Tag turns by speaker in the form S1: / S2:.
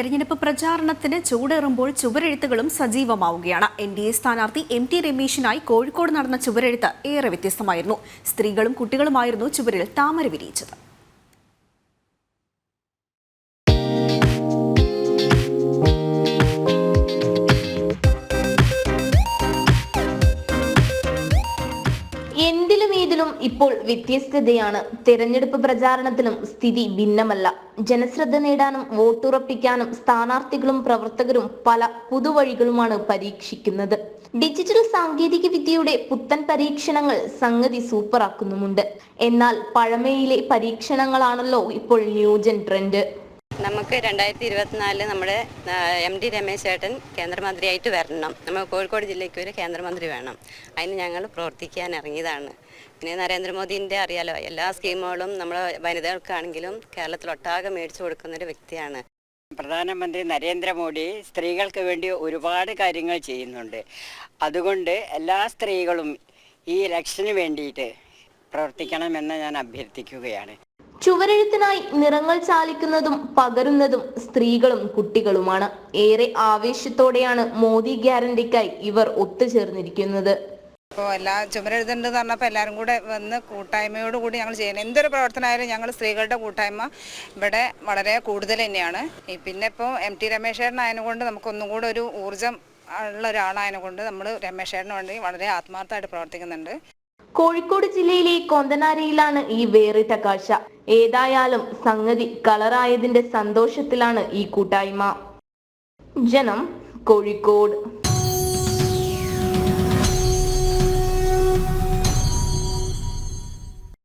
S1: തെരഞ്ഞെടുപ്പ് പ്രചാരണത്തിന് ചൂടേറുമ്പോൾ ചുവരെഴുത്തുകളും സജീവമാവുകയാണ്. എൻ ഡി എ സ്ഥാനാർത്ഥി എം ടി രമേശിനായി കോഴിക്കോട് നടന്ന ചുവരെഴുത്ത് ഏറെ വ്യത്യസ്തമായിരുന്നു. സ്ത്രീകളും കുട്ടികളുമായിരുന്നു ചുവരിൽ താമര വിരിയിച്ചത്.
S2: എന്തിലും ഇപ്പോൾ വ്യത്യസ്തതയാണ്. തെരഞ്ഞെടുപ്പ് പ്രചാരണത്തിലും സ്ഥിതി ഭിന്നമല്ല. ജനശ്രദ്ധ നേടാനും വോട്ടുറപ്പിക്കാനും സ്ഥാനാർത്ഥികളും പ്രവർത്തകരും പല പുതുവഴികളുമാണ് പരീക്ഷിക്കുന്നത്. ഡിജിറ്റൽ സാങ്കേതിക വിദ്യയുടെ പുത്തൻ പരീക്ഷണങ്ങൾ സംഗതി സൂപ്പറാക്കുന്നുമുണ്ട്. എന്നാൽ പഴമയിലെ പരീക്ഷണങ്ങളാണല്ലോ ഇപ്പോൾ ന്യൂജൻ ട്രെൻഡ്.
S3: നമുക്ക് രണ്ടായിരത്തി ഇരുപത്തിനാലിൽ നമ്മുടെ എം ഡി രമേശ് ചേട്ടൻ കേന്ദ്രമന്ത്രിയായിട്ട് വരണം. നമ്മൾ കോഴിക്കോട് ജില്ലയ്ക്ക് ഒരു കേന്ദ്രമന്ത്രി വേണം. അതിന് ഞങ്ങൾ പ്രവർത്തിക്കാൻ ഇറങ്ങിയതാണ്. പിന്നെ നരേന്ദ്രമോദിന്റെ അറിയാലോ എല്ലാ സ്കീമുകളും നമ്മൾ വനിതകൾക്കാണെങ്കിലും കേരളത്തിലൊട്ടാകെ മേടിച്ചു കൊടുക്കുന്ന ഒരു വ്യക്തിയാണ്.
S4: പ്രധാനമന്ത്രി നരേന്ദ്രമോദി സ്ത്രീകൾക്ക് വേണ്ടി ഒരുപാട് കാര്യങ്ങൾ ചെയ്യുന്നുണ്ട്. അതുകൊണ്ട് എല്ലാ സ്ത്രീകളും ഈ ഇലക്ഷന് വേണ്ടിയിട്ട് പ്രവർത്തിക്കണമെന്ന് ഞാൻ അഭ്യർത്ഥിക്കുകയാണ്.
S2: ചുവരെഴുത്തിനായി നിറങ്ങൾ ചാലിക്കുന്നതും പകരുന്നതും സ്ത്രീകളും കുട്ടികളുമാണ്. ഏറെ ആവേശത്തോടെയാണ് മോദി ഗ്യാരണ്ടിക്കായി ഇവർ ഒത്തുചേർന്നിരിക്കുന്നത്.
S5: ഇപ്പോൾ എല്ലാ ചുമരെഴുതുന്നുണ്ടെന്ന് പറഞ്ഞപ്പോൾ എല്ലാവരും കൂടെ വന്ന് കൂട്ടായ്മയോട് കൂടി ഞങ്ങൾ ചെയ്യണം എന്തൊരു പ്രവർത്തനമായാലും ഞങ്ങൾ സ്ത്രീകളുടെ കൂട്ടായ്മ ഇവിടെ വളരെ കൂടുതൽ തന്നെയാണ്. പിന്നെ ഇപ്പോൾ എം ടി രമേശേട്ടനായതുകൊണ്ട് നമുക്കൊന്നും കൂടെ ഒരു ഊർജം ഉള്ള ഒരാളായതുകൊണ്ട് നമ്മൾ രമേശേട്ടന് വേണ്ടി വളരെ ആത്മാർത്ഥമായിട്ട് പ്രവർത്തിക്കുന്നുണ്ട്.
S2: കോഴിക്കോട് ജില്ലയിലെ കൊന്തനാരിയിലാണ് ഈ വേറിട്ട കാഴ്ച. ഏതായാലും സംഗതി കളറായതിന്റെ സന്തോഷത്തിലാണ് ഈ കൂട്ടായ്മ. ജനം കോഴിക്കോട്.